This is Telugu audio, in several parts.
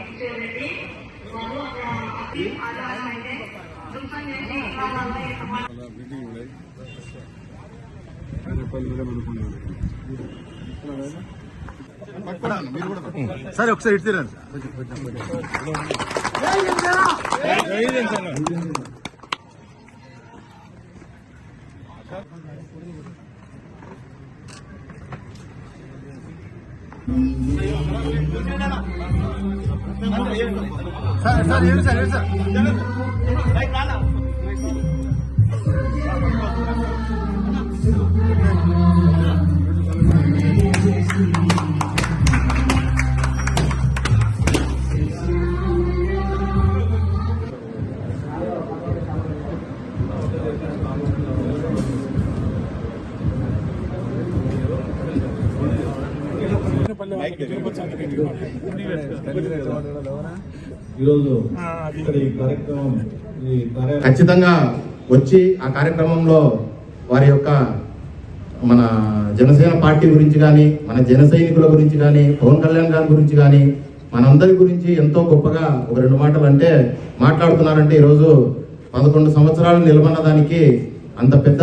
ఇచ్చేది వాళ్ళు అక్కడ ఆధారం అయితే దుఃఖం చేసి మా వాళ్ళ అలా సార్ సార్ ఏడు సార్ ఏడు సార్ ఈరోజు ఇక్కడ ఈ కార్యక్రమం ఈ కార్య ఖచ్చితంగా వచ్చి ఆ కార్యక్రమంలో వారి యొక్క మన జనసేన పార్టీ గురించి కానీ మన జన సైనికుల గురించి కానీ పవన్ కళ్యాణ్ గారి గురించి కానీ మనందరి గురించి ఎంతో గొప్పగా ఒక రెండు మాటలు అంటే మాట్లాడుతున్నారంటే ఈరోజు పదకొండు సంవత్సరాలు నిలబడిన దానికి అంత పెద్ద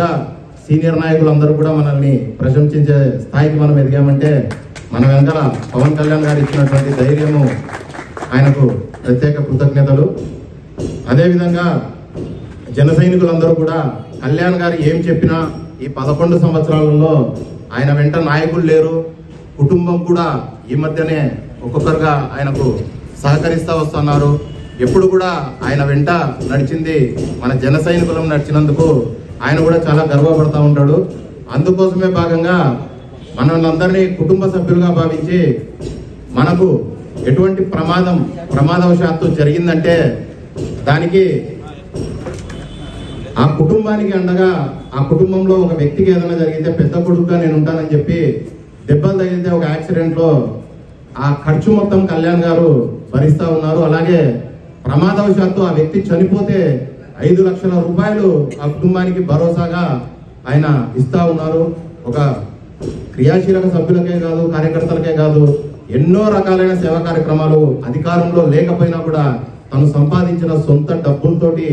సీనియర్ నాయకులు అందరూ కూడా మనల్ని ప్రశంసించే స్థాయికి మనం ఎదిగామంటే మన వెనకాల పవన్ కళ్యాణ్ గారు ఇచ్చినటువంటి ధైర్యము ఆయనకు ప్రత్యేక కృతజ్ఞతలు. అదేవిధంగా జన సైనికులందరూ కూడా కళ్యాణ్ గారు ఏం చెప్పినా ఈ పదకొండు సంవత్సరాలలో ఆయన వెంట నాయకులు లేరు. కుటుంబం కూడా ఈ మధ్యనే ఒక్కొక్కరుగా ఆయనకు సహకరిస్తూ వస్తున్నారు. ఎప్పుడు కూడా ఆయన వెంట నడిచింది మన జన సైనికులం నడిచినందుకు ఆయన కూడా చాలా గర్వపడతా ఉంటాడు. అందుకోసమే భాగంగా మనందరినీ కుటుంబ సభ్యులుగా భావించి మనకు ఎటువంటి ప్రమాదం ప్రమాదవశాత్తు జరిగిందంటే దానికి ఆ కుటుంబానికి అండగా ఆ కుటుంబంలో ఒక వ్యక్తికి ఏదైనా జరిగితే పెద్ద కొడుకుగా నేను ఉంటానని చెప్పి దెబ్బలు తగిలితే ఒక యాక్సిడెంట్లో ఆ ఖర్చు మొత్తం కళ్యాణ్ గారు భరిస్తూ ఉన్నారు. అలాగే ప్రమాదవశాత్తు ఆ వ్యక్తి చనిపోతే ఐదు లక్షల రూపాయలు ఆ కుటుంబానికి భరోసాగా ఆయన ఇస్తా ఉన్నారు. ఒక క్రియాశీలక సభ్యులకే కాదు కార్యకర్తలకే కాదు ఎన్నో రకాలైన సేవా కార్యక్రమాలు అధికారంలో లేకపోయినా కూడా తను సంపాదించిన సొంత డబ్బులతోటి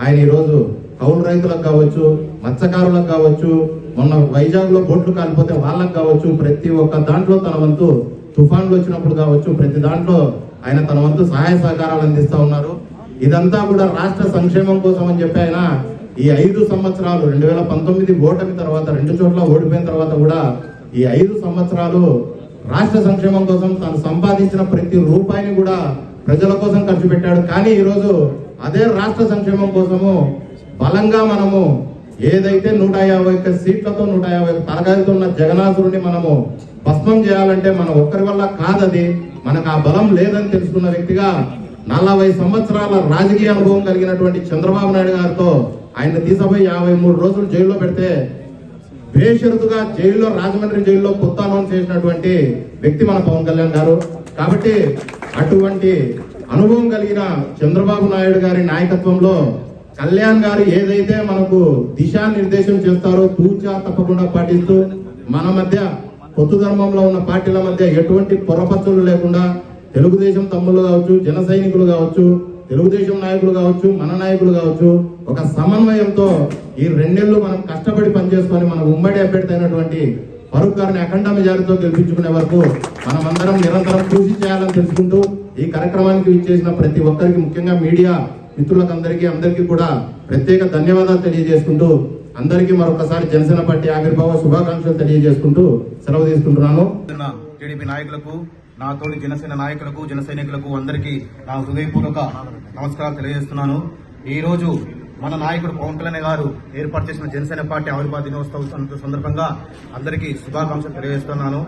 ఆయన ఈరోజు కౌలు రైతులకు కావచ్చు మత్స్యకారులకు కావచ్చు మొన్న వైజాగ్లో బోట్లు కాలిపోతే వాళ్ళకు కావచ్చు ప్రతి ఒక్క దాంట్లో తన వంతు తుఫాన్లు వచ్చినప్పుడు కావచ్చు ప్రతి దాంట్లో ఆయన తన వంతు సహాయ సహకారాలు అందిస్తా ఉన్నారు. ఇదంతా కూడా రాష్ట్ర సంక్షేమం కోసం అని చెప్పి ఆయన ఈ ఐదు సంవత్సరాలు రెండు వేల పంతొమ్మిది ఓటమి తర్వాత రెండు చోట్ల ఓడిపోయిన తర్వాత కూడా ఈ ఐదు సంవత్సరాలు రాష్ట్ర సంక్షేమం కోసం తను సంపాదించిన ప్రతి రూపాయిని కూడా ప్రజల కోసం ఖర్చు పెట్టాడు. కానీ ఈరోజు అదే రాష్ట్ర సంక్షేమం కోసము బలంగా మనము ఏదైతే నూట యాభై ఒక్క సీట్లతో నూట యాభై ఒక్క తరగతితో ఉన్న జగనాసురుని మనము భస్మం చేయాలంటే మన ఒక్కరి వల్ల కాదది. మనకు ఆ బలం లేదని తెలుసుకున్న వ్యక్తిగా నలభై సంవత్సరాల రాజకీయ అనుభవం కలిగినటువంటి చంద్రబాబు నాయుడు గారితో ఆయన తీసపోయి యాభై మూడు రోజులు జైల్లో పెడితే బేషరతుగా జైల్లో రాజమండ్రి జైల్లో కొత్త అనౌన్స్ చేసినటువంటి వ్యక్తి మన పవన్ కళ్యాణ్ గారు. కాబట్టి అటువంటి అనుభవం కలిగిన చంద్రబాబు నాయుడు గారి నాయకత్వంలో కళ్యాణ్ గారు ఏదైతే మనకు దిశానిర్దేశం చేస్తారో తూచా తప్పకుండా పాటిస్తూ మన మధ్య కొత్త ధర్మంలో ఉన్న పార్టీల మధ్య ఎటువంటి పొరపచ్చులు లేకుండా తెలుగుదేశం తమ్ముళ్ళు కావచ్చు జన సైనికులు కావచ్చు తెలుగుదేశం నాయకులు కావచ్చు మన నాయకులు కావచ్చు ఒక సమన్వయంతో ఈ రెండేళ్ళు మనం కష్టపడి పనిచేసుకొని మన ఉమ్మడి అభ్యర్థి అయినటువంటి ఫరూక్ గారిని అఖండ మెజారిటీతో గెలిపించుకునే వరకు మనమందరం నిరంతరం కృషి చేయాలని తెలుసుకుంటూ ఈ కార్యక్రమానికి విచ్చేసిన ప్రతి ఒక్కరికి ముఖ్యంగా మీడియా మిత్రులకందరికీ అందరికీ కూడా ప్రత్యేక ధన్యవాదాలు తెలియజేసుకుంటూ అందరికీ మరొకసారి జనసేన పార్టీ ఆవిర్భావ శుభాకాంక్షలు తెలియజేసుకుంటూ సెలవు తీసుకుంటున్నాను. టీడీపీ నాయకులకు నాతోటి జనసేన నాయకులకు జన సైనికులకు అందరికీ నా హృదయపూర్వక నమస్కారాలు తెలియజేస్తున్నాను. ఈ రోజు మన నాయకుడు పవన్ కళ్యాణ్ గారు ఏర్పాటు చేసిన జనసేన పార్టీ ఆవిర్భావ దినోత్సవం సందర్భంగా అందరికీ శుభాకాంక్షలు తెలియజేస్తున్నాను.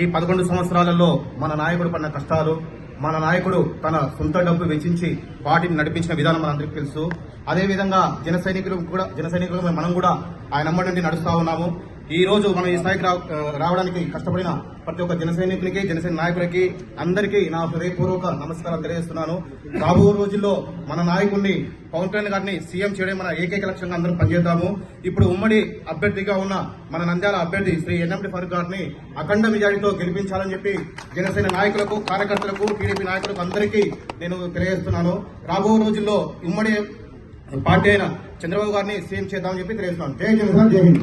ఈ పదకొండు సంవత్సరాలలో మన నాయకుడు పడిన కష్టాలు మన నాయకుడు తన సొంత డబ్బు వెచ్చించి పార్టీని నడిపించిన విధానం మనందరికీ తెలుసు. అదే విధంగా జన సైనికులు కూడా జన సైనికులు మనం కూడా ఆయన నుండి నడుస్తా ఉన్నాము. ఈ రోజు మనం ఈ స్థాయికి రావడానికి కష్టపడిన ప్రతి ఒక్క జనసైనికులకి జనసేన నాయకులకి అందరికీ నా హృదయపూర్వక నమస్కారాలు తెలియజేస్తున్నాను. రాబో రోజుల్లో మన నాయకుడిని పవన్ కళ్యాణ్ గారిని సీఎం చేయడం మన ఏకైక లక్ష్యంగా అందరం పనిచేద్దాము. ఇప్పుడు ఉమ్మడి అభ్యర్థిగా ఉన్న మన నంద్యాల అభ్యర్థి శ్రీ ఎన్ఎండి ఫరూక్ గారిని అఖండ మెజారిటీతో గెలిపించాలని చెప్పి జనసేన నాయకులకు కార్యకర్తలకు టీడీపీ నాయకులకు అందరికీ నేను తెలియజేస్తున్నాను. రాబో రోజుల్లో ఉమ్మడి పార్టీ అయిన చంద్రబాబు గారిని సీఎం చేద్దామని చెప్పి తెలియజేస్తున్నాను. జై జనసేన జై హింద్.